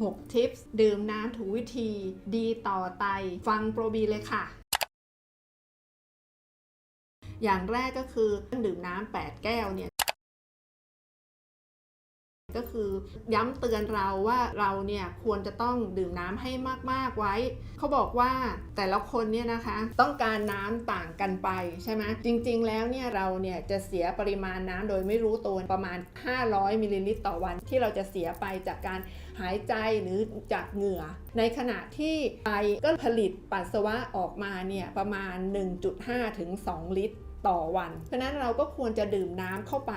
6 ทิปส์ดื่มน้ำถูกวิธี ดีต่อไต ฟังโปรบีเลยค่ะ อย่างแรกก็คือดื่มน้ำ8แก้วเนี่ย ก็คือย้ำเตือนเราว่าเราเนี่ยควรจะต้องดื่มน้ำให้มากๆไว้ เขาบอกว่าแต่ละคนเนี่ยนะคะ ต้องการน้ำต่างกันไปใช่ไหมจริงๆแล้วเนี่ยเราเนี่ยจะเสียปริมาณน้ำโดยไม่รู้ตัวประมาณ 500มิลลิลิตรต่อวัน ที่เราจะเสียไปจากการหายใจหรือจากเหงื่อ ในขณะที่ไตก็ผลิตปัสสาวะออกมาเนี่ยประมาณ 1.5 ถึง 2 ลิตร ต่อวัน เพราะนั้นเราก็ควรจะดื่มน้ำเข้าไป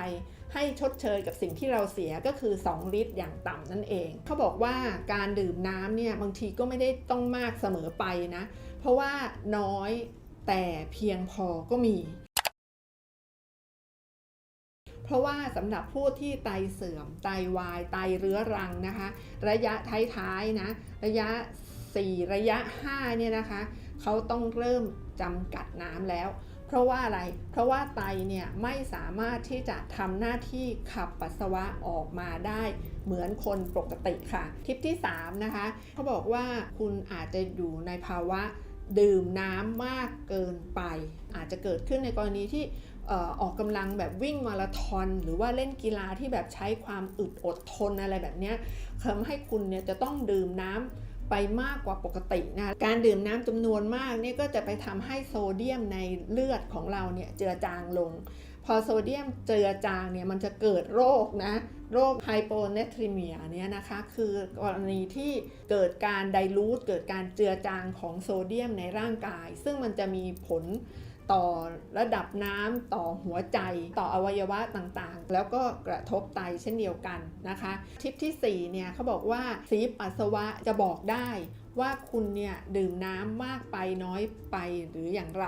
ให้ชดเชยกับสิ่งที่เราเสียก็คือ 2 ลิตรอย่างต่ำนั่นเอง เขาบอกว่าการดื่มน้ำเนี่ยบางทีก็ไม่ได้ต้องมากเสมอไปนะ เพราะว่าน้อยแต่เพียงพอก็มี เพราะว่าสำหรับผู้ที่ไตเสื่อม ไตวาย ไตเรื้อรังนะคะ ระยะท้ายๆนะ ระยะ 4 ระยะ 5 เนี่ยนะคะ เขาต้องเริ่มจำกัดน้ำแล้ว เพราะว่าอะไร เพราะว่าไตเนี่ยไม่สามารถที่จะทำหน้าที่ขับปัสสาวะออกมาได้เหมือนคนปกติค่ะทิปที่ 3 นะคะเขาบอกว่าคุณอาจจะอยู่ในภาวะดื่มน้ำมากเกินไป อาจจะเกิดขึ้นในกรณีที่ออออกกำลังแบบวิ่งมาราธอนหรือว่าเล่นกีฬาที่แบบใช้ความอึดอดทนอะไรแบบนี้ทำให้คุณเนี่ยจะต้องดื่มน้ำ ไปมากกว่าปกตินะ การดื่มน้ำจำนวนมากเนี่ยก็จะไปทำให้โซเดียมในเลือดของเราเนี่ยเจือจางลง พอโซเดียมเจือจางเนี่ยมันจะเกิดโรคนะโรคไฮโปเนทริเมียเนี่ยนะคะคือกรณีที่เกิดการไดลูทเกิดการเจือจางของโซเดียมในร่างกาย ซึ่งมันจะมีผล ต่อระดับน้ำต่อหัวใจ ต่ออวัยวะต่างๆ แล้วก็กระทบไตเช่นเดียวกันนะคะทิปที่4เนี่ยเขาบอกว่าสีปัสสาวะจะบอกได้ว่าคุณเนี่ยดื่มน้ำมากไปน้อยไปหรืออย่างไร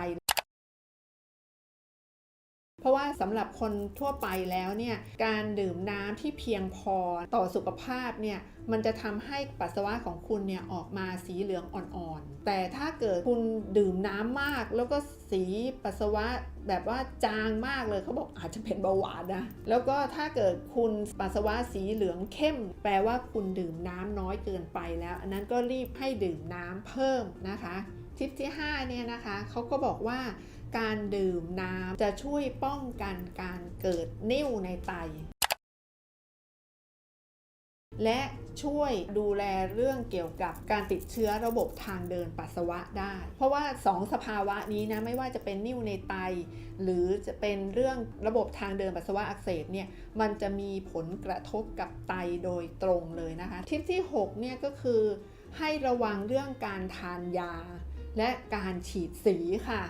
เพราะว่าสำหรับคนทั่วไปแล้วเนี่ยการดื่มน้ำที่เพียงพอต่อสุขภาพเนี่ยมันจะทำให้ปัสสาวะของคุณเนี่ยออกมาสีเหลืองอ่อนๆ แต่ถ้าเกิดคุณดื่มน้ำมาก แล้วก็สีปัสสาวะแบบว่าจางมากเลยเขาบอกอาจจะเป็นเบาหวานนะ แล้วก็ถ้าเกิดคุณปัสสาวะสีเหลืองเข้ม แปลว่าคุณดื่มน้ำน้อยเกินไปแล้ว อันนั้นก็รีบให้ดื่มน้ำเพิ่มนะคะ ทิปที่5เนี่ยนะคะเขาก็บอกว่าการดื่มน้ำจะช่วยป้องกันการเกิดนิ่วในไต และช่วยดูแลเรื่องเกี่ยวกับการติดเชื้อระบบทางเดินปัสสาวะได้ เพราะว่า 2 สภาวะนี้นะไม่ว่าจะเป็นนิ่วในไต หรือจะเป็นเรื่องระบบทางเดินปัสสาวะอักเสบเนี่ยมันจะมีผลกระทบกับไตโดยตรงเลยนะคะ ทิปที่6เนี่ยก็คือให้ระวังเรื่องการทานยา และการฉีดสีค่ะ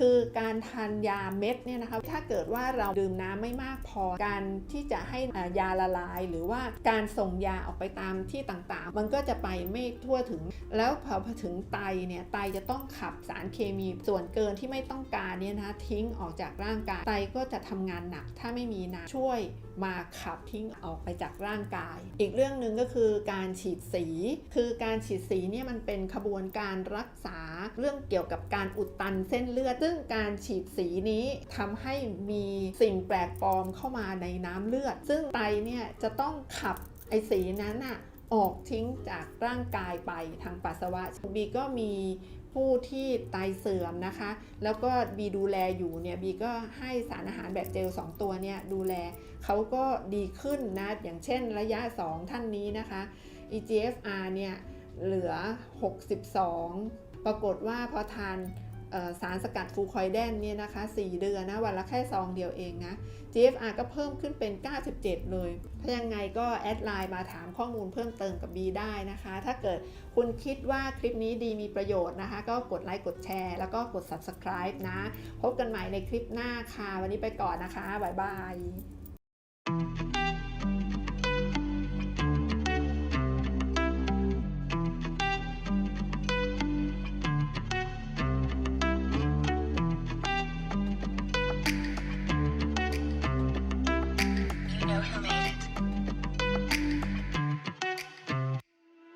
คือการทานยาเม็ดเนี่ยนะคะถ้าเกิดว่าเราดื่มน้ำไม่มากพอการที่จะให้ยาละลาย หรือว่าการส่งยาออกไปตามที่ต่างๆ มันก็จะไปไม่ทั่วถึง แล้วพอถึงไตเนี่ยไตจะต้องขับสารเคมีส่วนเกินที่ไม่ต้องการเนี่ยนะคะทิ้งออกจากร่างกายไตก็จะทำงานหนักถ้าไม่มีน้ำช่วยมาขับทิ้งออกไปจากร่างกาย อีกเรื่องหนึ่งก็คือการฉีดสี คือการฉีดสีเนี่ยมันเป็นขบวนการรักษาเรื่องเกี่ยวกับการอุดตันเส้นเลือดซึ่งการฉีดสีนี้ทำให้มีสิ่งแปลกปลอมเข้ามาในน้ำเลือด ซึ่งไตเนี่ยจะต้องขับไอสีนั้นน่ะออกทิ้งจากร่างกายไปทางปัสสาวะบีก็มีผู้ที่ไตเสื่อมนะคะ แล้วก็บีดูแลอยู่เนี่ยบีก็ให้สารอาหารแบบเจล 2 ตัวเนี่ยดูแลเขาก็ดีขึ้นนะ อย่างเช่นระยะ 2 ท่านนี้นะคะ EGFR เนี่ยเหลือ 62 ปรากฏว่าพอทาน สารสกัดฟูคอยแดนเนี่ยนะคะ 4 เดือนนะวันละแค่ซองเดียวเองนะ GFR ก็เพิ่มขึ้นเป็น 97 เลย ถ้ายังไงก็แอดไลน์มาถามข้อมูลเพิ่มเติมกับบีได้นะคะ ถ้าเกิดคุณคิดว่าคลิปนี้ดีมีประโยชน์นะคะ ก็กดไลค์กดแชร์ แล้วก็กด subscribe นะ พบกันใหม่ในคลิปหน้าค่ะ วันนี้ไปก่อนนะคะ บ๊ายบาย